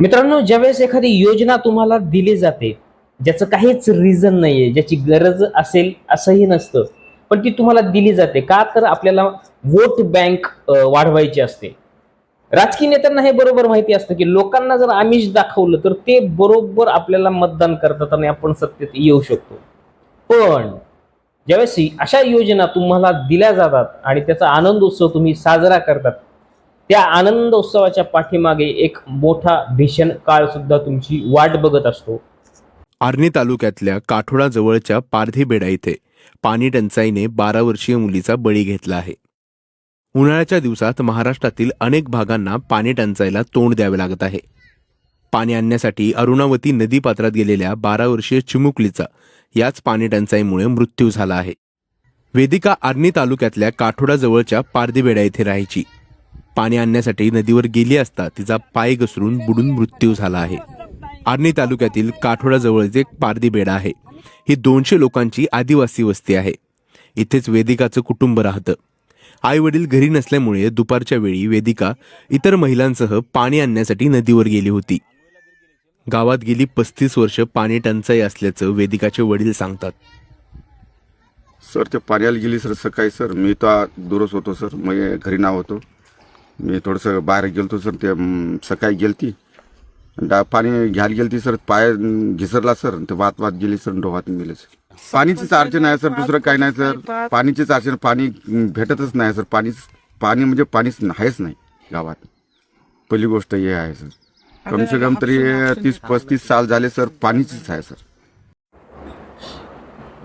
मित्रांनो ज्यावेळेस एखादी योजना तुम्हाला दिली जाते ज्याचं काहीच रिझन नाहीये ज्याची गरज असेल असंही नसतं पण ती तुम्हाला दिली जाते का तर आपल्याला वोट बँक वाढवायची असते. राजकीय नेत्यांना हे बरोबर माहिती असतं की लोकांना जर आमिष दाखवलं तर ते बरोबर आपल्याला मतदान करतात आणि आपण सत्तेत येऊ शकतो. पण ज्यावेळेस ही- अशा योजना तुम्हाला दिल्या जातात आणि त्याचा आनंद उत्सव तुम्ही साजरा करतात त्या आनंद उत्सवाच्या पाठीमागे एक मोठा भीषण काळ सुद्धा तुमची वाट बघत असतो. आर्णी तालुक्यातल्या काठोडा जवळच्या पारधीबेडा इथे पाणी टंचाईने बारा वर्षीय मुलीचा बळी घेतला आहे. उन्हाळ्याच्या दिवसात महाराष्ट्रातील अनेक भागांना पाणी टंचाईला तोंड द्यावे लागत आहे. पाणी आणण्यासाठी अरुणावती नदीपात्रात गेलेल्या बारा वर्षीय चिमुकलीचा याच पाणी टंचाईमुळे मृत्यू झाला आहे. वेदिका आर्णी तालुक्यातल्या काठोडाजवळच्या पारधीबेडा येथे राहायची. पाणी आणण्यासाठी नदीवर गेली असता तिचा पाय घसरून बुडून मृत्यू झाला आहे. आर्णी तालुक्यातील काठोडाजवळचे पारदी बेडा आहे. ही दोनशे लोकांची आदिवासी वस्ती आहे. इथेच वेदिकाचं कुटुंब राहतं. आई वडील घरी नसल्यामुळे दुपारच्या वेळी वेदिका इतर महिलांसह पाणी आणण्यासाठी नदीवर गेली होती. गावात गेली पस्तीस वर्ष पाणी टंचाई असल्याचं वेदिकाचे वडील सांगतात. सर ते पाण्याला गेली सर सकाळी सर. मी तर दूरच होतो सर. मी घरी नाव होतो. मी थोडंसं बाहेर गेलतो सर ते सकाळी गेलती. डा पाणी घ्यायला गेलती सर पाय घिसरला सर ते वात वात गेली सर डोहात गेले सर. पाणीचीच अडचण आहे सर दुसरं काही नाही सर. पाणीचीच अडचण पाणी भेटतच नाही सर. पाणी पाणी म्हणजे पाणीच आहेच नाही गावात. पहिली गोष्ट हे आहे सर. कम से कम तरी तीस पस्तीस साल झाले सर पाणीचीच आहे सर.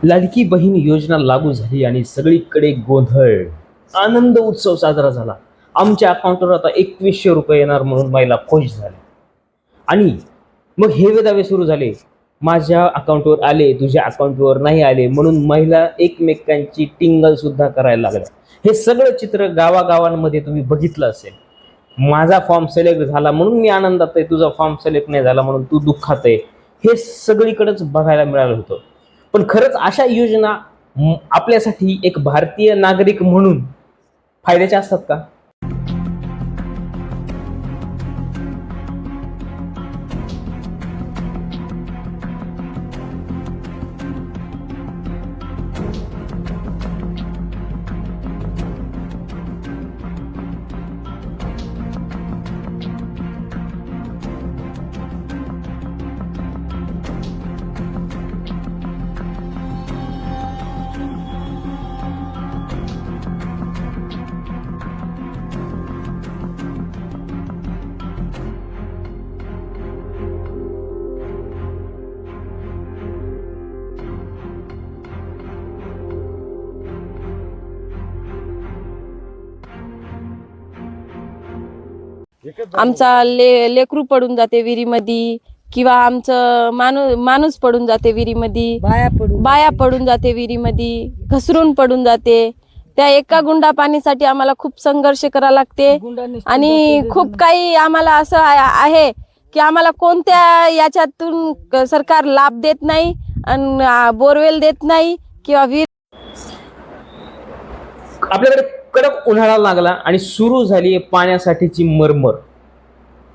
लाडकी बहीण योजना लागू झाली आणि सगळीकडे गोंधळ. आनंद उत्सव साजरा झाला. आमच्या अकाउंटवर आता एकवीसशे रुपये येणार म्हणून महिला खुश झाल्या आणि मग हे दावे सुरू झाले. माझ्या अकाउंटवर आले तुझ्या अकाउंटवर नाही आले म्हणून महिला एकमेकांची टिंगल सुद्धा करायला लागल्या. हे सगळं चित्र गावागावांमध्ये तुम्ही बघितलं असेल. माझा फॉर्म सिलेक्ट झाला म्हणून मी आनंदात आहे तुझा फॉर्म सिलेक्ट नाही झाला म्हणून तू दुःखात आहे. हे सगळीकडेच बघायला मिळालं होतं. पण खरंच अशा योजना आपल्यासाठी एक भारतीय नागरिक म्हणून फायद्याच्या असतात का? आमचा ले लेकरू पडून जाते विहिरीमध्ये किंवा आमचं माणूस माणूस पडून जाते विहिरीमध्ये बाया पडून बाया पडून जाते विहिरीमध्ये घसरून पडून जाते. त्या एका गुंडा पाणीसाठी आम्हाला खूप संघर्ष करावा लागते. आणि. खूप काही आम्हाला असं आहे की आम्हाला कोणत्या याच्यातून सरकार लाभ देत नाही आणि बोरवेल देत नाही किंवा विहीर आपल्याकडे कडक उन्हाळा लागला आणि सुरू झाली पाण्यासाठीची मरमर.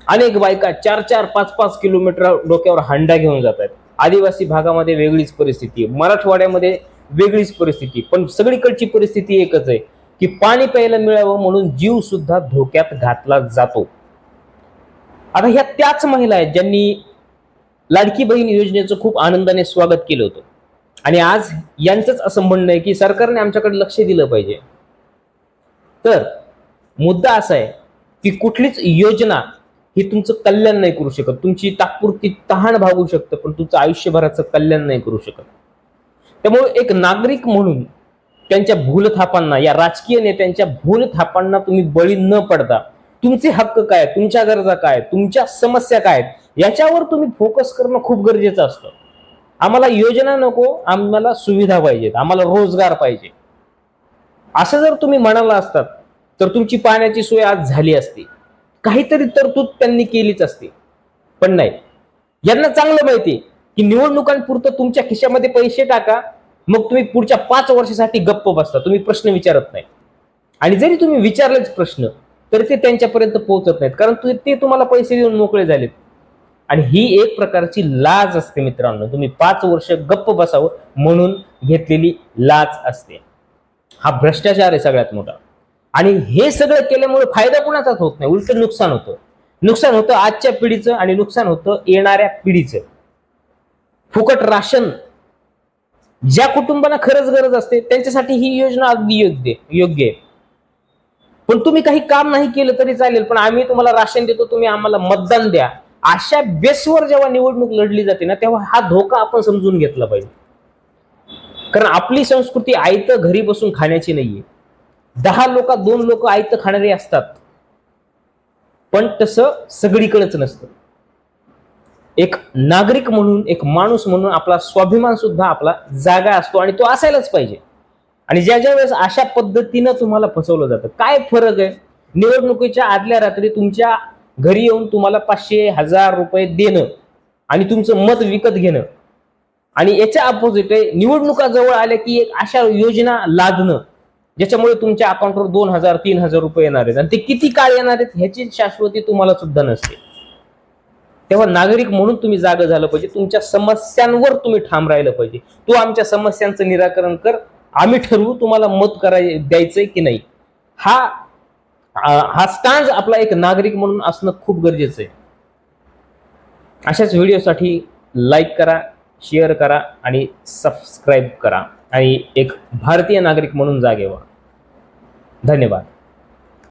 अनेक बायका चार चार पाच पाच किलोमीटर डोक्यावर हांडा घेऊन जात आहेत आदिवासी भागामध्ये वेगळीच परिस्थिती आहे. मराठवाड्यामध्ये वेगळीच परिस्थिती पण सगळीकडची परिस्थिती एकच आहे की पाणी प्यायला मिळावं म्हणून जीव सुद्धा धोक्यात घातला जातो. आता ह्या त्याच महिला आहेत ज्यांनी लाडकी बहीण योजनेचं खूप आनंदाने स्वागत केलं होतं. आणि आज यांचंच असं म्हणणं आहे की सरकारने आमच्याकडे लक्ष दिलं पाहिजे. तर मुद्दा असा आहे की कुठलीच योजना ही तुमचं कल्याण नाही करू शकत. तुमची तात्पुरती तहान भागू शकतं पण तुमचं आयुष्यभराचं कल्याण नाही करू शकत. त्यामुळे एक नागरिक म्हणून त्यांच्या भूलथापांना या राजकीय नेत्यांच्या भूलथापांना तुम्ही बळी न पडता तुमचे हक्क काय तुमच्या गरजा काय तुमच्या समस्या काय आहेत, याच्यावर तुम्ही फोकस करणं खूप गरजेचं असतं. आम्हाला योजना नको आम्हाला सुविधा पाहिजेत आम्हाला रोजगार पाहिजे. असं जर तुम्ही म्हणाला असतात तर तुमची पाण्याची सोय आज झाली असती. काहीतरी तरतूद त्यांनी केलीच असती. पण नाही. यांना चांगलं माहिती आहे की निवडणुकांपुरतं तुमच्या खिशामध्ये पैसे टाका मग तुम्ही पुढच्या पाच वर्षासाठी गप्प बसता. तुम्ही प्रश्न विचारत नाही. आणि जरी तुम्ही विचारलेच प्रश्न तर ते त्यांच्यापर्यंत पोहोचत नाहीत. कारण ते तुम्हाला पैसे देऊन मोकळे झालेत. आणि ही एक प्रकारची लाज असते मित्रांनो. तुम्ही पाच वर्ष गप्प बसावं म्हणून घेतलेली लाज असते. हा भ्रष्टाचार आहे सगळ्यात मोठा. आणि हे सगळं केल्यामुळे फायदा कुणाचाच होत नाही उलट नुकसान होतं. नुकसान होतं आजच्या पिढीचं आणि नुकसान होतं येणाऱ्या पिढीचं. फुकट राशन ज्या कुटुंबाला खरंच गरज असते त्यांच्यासाठी ही योजना अगदी योग्य योग्य आहे. पण तुम्ही काही काम नाही केलं तरी चालेल पण आम्ही तुम्हाला राशन देतो तुम्ही आम्हाला मतदान द्या. अशा बेसवर जेव्हा निवडणूक लढली जाते ना तेव्हा हा धोका आपण समजून घेतला पाहिजे. कारण आपली संस्कृती आयतं घरी बसून खाण्याची नाहीये. दहा लोक दोन लोक आयतं खाणारे असतात. पण तसं सगळीकडेच नसतं. एक नागरिक म्हणून एक माणूस म्हणून आपला स्वाभिमान सुद्धा आपला जागा असतो आणि तो असायलाच पाहिजे. आणि ज्या ज्या वेळेस अशा पद्धतीनं तुम्हाला फसवलं जातं काय फरक आहे? निवडणुकीच्या आदल्या रात्री तुमच्या घरी येऊन तुम्हाला पाचशे हजार रुपये देणं आणि तुमचं मत विकत घेणं. आणि याच्या अपोजिट आहे निवडणुका जवळ आल्या की एक अशा योजना लादणं. ज्याच्यामुळे तुमच्या अकाउंटवर दोन हजार तीन हजार रुपये येणार आहेत. आणि ते किती काळ येणार आहेत ह्याची शाश्वती तुम्हाला सुद्धा नसते. तेव्हा नागरिक म्हणून तुम्ही जागं झालं पाहिजे. तुमच्या समस्यांवर तुम्ही ठाम राहिलं पाहिजे. तू आमच्या समस्यांचं निराकरण कर. आम्ही ठरवू तुम्हाला मत कराय द्यायचंय की नाही. हा हा स्टांज आपला एक नागरिक म्हणून असणं खूप गरजेचं आहे. अशाच व्हिडिओसाठी लाईक करा शेअर करा आणि सबस्क्राईब करा. आणि एक भारतीय नागरिक म्हणून जागे व्हा धन्यवाद.